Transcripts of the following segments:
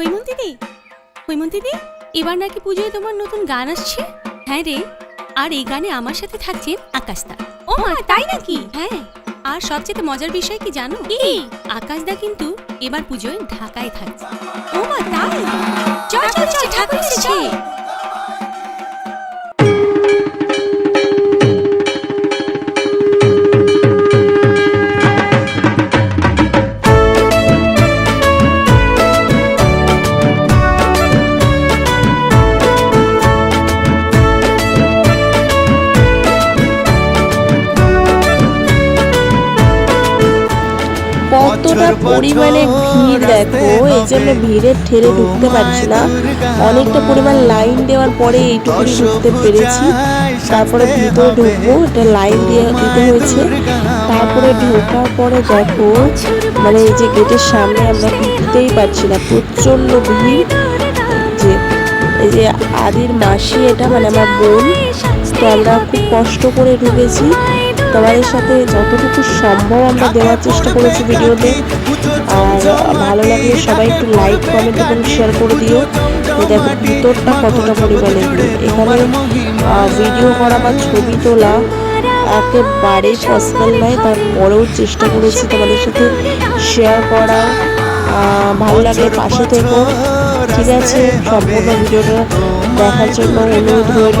হৈমন্ত দিদি হৈমন দিদি এবার নাকি পুজোয় তোমার নতুন গান আসছে? হ্যাঁ রে আর এই গানে আমার সাথে থাকছেন আকাশদা ও মা তাই নাকি? হ্যাঁ আর সবচেয়ে মজার বিষয় কি জানো? কি? আকাশদা কিন্তু এবার পুজোয় ঢাকায় থাকছে। ও মা তাই? চল চল চল ঠাকুর এসেছে কতটা পরিমাণে ভিড় দেখো? এই জন্য ভিড়ের ঠেলে ঢুকতে পারছি না। অনেকটা পরিমাণ লাইন দেওয়ার পরে এইটুকুনি ঢুকতে পেরেছি। তারপরে ভিতরে ঢুকবো, এটা লাইন দিয়ে দিতে হয়েছে। তারপরে ঢোকার পরে দেখো মানে এই যে গেটের সামনে আমরা ঢুকতেই পারছি না প্রচণ্ড ভিড়। যে এই যে আদির মাসি এটা মানে আমার বোন, তো আমরা খুব কষ্ট করে ঢুকেছি। তোমাদের সাথে যতটুকু সম্ভব আমরা দেওয়ার চেষ্টা করেছি ভিডিওতে। আর ভালো লাগলে সবাই একটু লাইক কমেন্ট এবং শেয়ার করে দিও। দেখো ভিতরটা কতটা পরিমাণে। এখানে ভিডিও করা বা ছবি তোলা একেবারেই পসিবল নয়। তারপরেও চেষ্টা করেছি তোমাদের সাথে শেয়ার করা। ভালো লাগলে পাশে থেকো। ঠিক আছে, সম্পূর্ণ ভিডিওটা দেখার জন্য অনুরোধ রইল।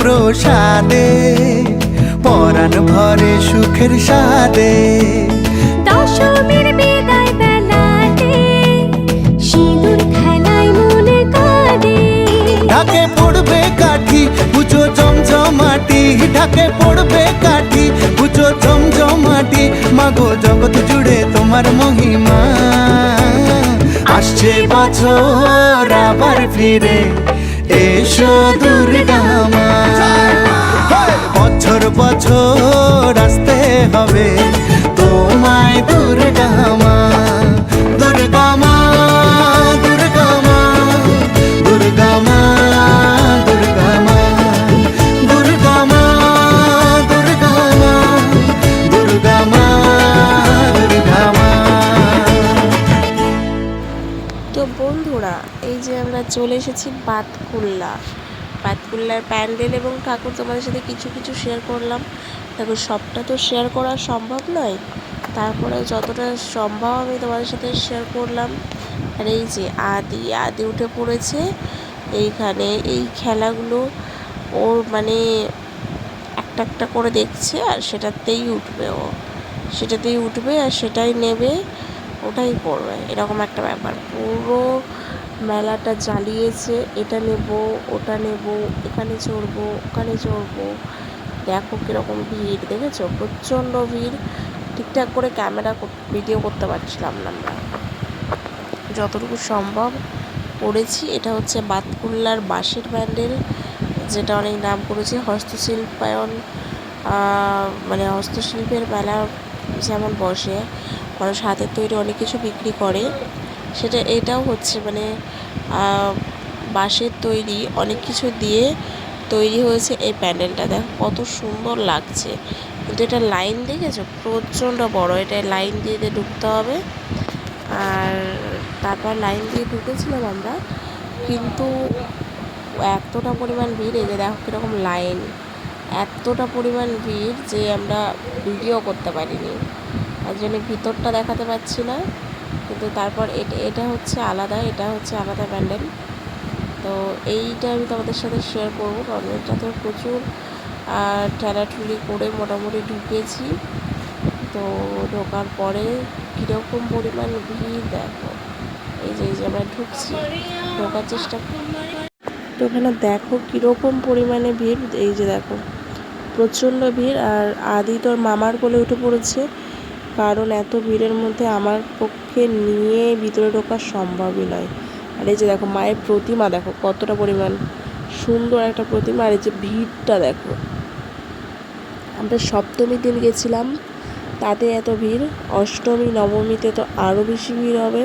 প্রসাদে পরাণ ভরে সুখের সাদে দশমীর বিদায় বেলাতে সিঁদুর খেলায় মনে কাঁদে। ঢাকে পড়বে কাঠি পুজো জমজমাটি ঢাকে পড়বে কাঠি। তোমার মহিমা। আসছে বছর আবার ফিরে এসো দুর্গামা বছর বছর আসতে হবে তোমায় দুর্গা এই যে আমরা চলে এসেছি বাতকুল্লা। বাতকুল্লার প্যান্ডেল এবং ঠাকুর তোমাদের সাথে কিছু কিছু শেয়ার করলাম। দেখো, সবটা তো শেয়ার করা সম্ভব নয়। তারপরে যতটা সম্ভব আমি তোমাদের সাথে শেয়ার করলাম। আর এই যে আদি আদি উঠে পড়েছে। এইখানে এই খেলাগুলো ওর মানে একটা একটা করে দেখছে আর সেটাতেই উঠবে ও। সেটাতেই উঠবে আর সেটাই নেবে, ওটাই করবে এরকম একটা ব্যাপার। পুরো মেলাটা জ্বালিয়েছে। এটা নেব, ওটা নেব, এখানে চড়বো, ওখানে চড়বো। দেখো কীরকম ভিড়, দেখেছ? প্রচণ্ড ভিড়। ঠিকঠাক করে ক্যামেরা ভিডিও করতে পারছিলাম না আমরা। যতটুকু সম্ভব করেছি, এটা হচ্ছে বাতকুল্লার বাঁশের প্যান্ডেল, যেটা অনেক নাম করেছে, হস্তশিল্পায়ন মানে হস্তশিল্পের মেলা যেমন বসে, মানুষ হাতের তৈরি অনেক কিছু বিক্রি করে। সেটা এটাও হচ্ছে মানে বাঁশের তৈরি অনেক কিছু দিয়ে তৈরি হয়েছে এই প্যান্ডেলটা। দেখো কত সুন্দর লাগছে। কিন্তু এটা লাইন দেখেছ? প্রচণ্ড বড়। এটা লাইন দিয়ে দিয়ে ঢুকতে হবে। আর তারপর লাইন দিয়ে ঢুকেছিলাম আমরা। কিন্তু এতটা পরিমাণ ভিড়, এই যে দেখো কীরকম লাইন। এতটা পরিমাণ ভিড় যে আমরা ভিডিও করতে পারিনি। তার জন্য ভিতরটা দেখাতে পারছি না। কিন্তু তারপর এটা হচ্ছে আলাদা, এটা হচ্ছে আলাদা প্যান্ডেল তো এইটা আমি তোমাদের সাথে শেয়ার করব, কারণ এটা তো প্রচুর ঠেলাঠুলি করে মোটামুটি ঢুকেছি। তো ঢোকার পরে কীরকম পরিমাণ ভিড় দেখো। এই যে এই যে আমরা ঢুকছি, ঢোকার চেষ্টা তো ওখানে দেখো কীরকম পরিমাণে ভিড়, এই যে দেখো। প্রচণ্ড ভিড়, আর আদি তোর মামার কোলে উঠে পড়েছে। কারণ এত ভিড়ের মধ্যে আমার পক্ষে নিয়ে ভিতরে ঢোকা সম্ভবই নয়। আর এই যে দেখো, মায়ের প্রতিমা দেখো, কতটা পরিমাণ সুন্দর একটা প্রতিমা, আর এই যে ভিড়টা দেখো। আমরা সপ্তমীর দিন গেছিলাম, তাতে এত ভিড়। অষ্টমী, নবমীতে তো আরও বেশি ভিড় হবে।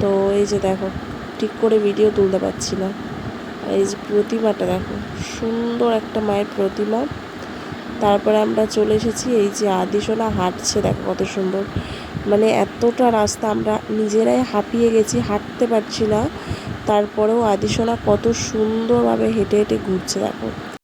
তো এই যে দেখো, ঠিক করে ভিডিও তুলতে পারছি না। এই যে প্রতিমাটা দেখো, সুন্দর একটা মায়ের প্রতিমা। তারপরে আমরা চলে এসেছি, এই যে আদিশোনা হাঁটছে, দেখো কত সুন্দর। মানে এতটা রাস্তা আমরা নিজেরাই হাঁপিয়ে গেছি, হাঁটতে পারছি না। তারপরেও আদিশোনা কত সুন্দরভাবে হেঁটে হেঁটে ঘুরছে, দেখো।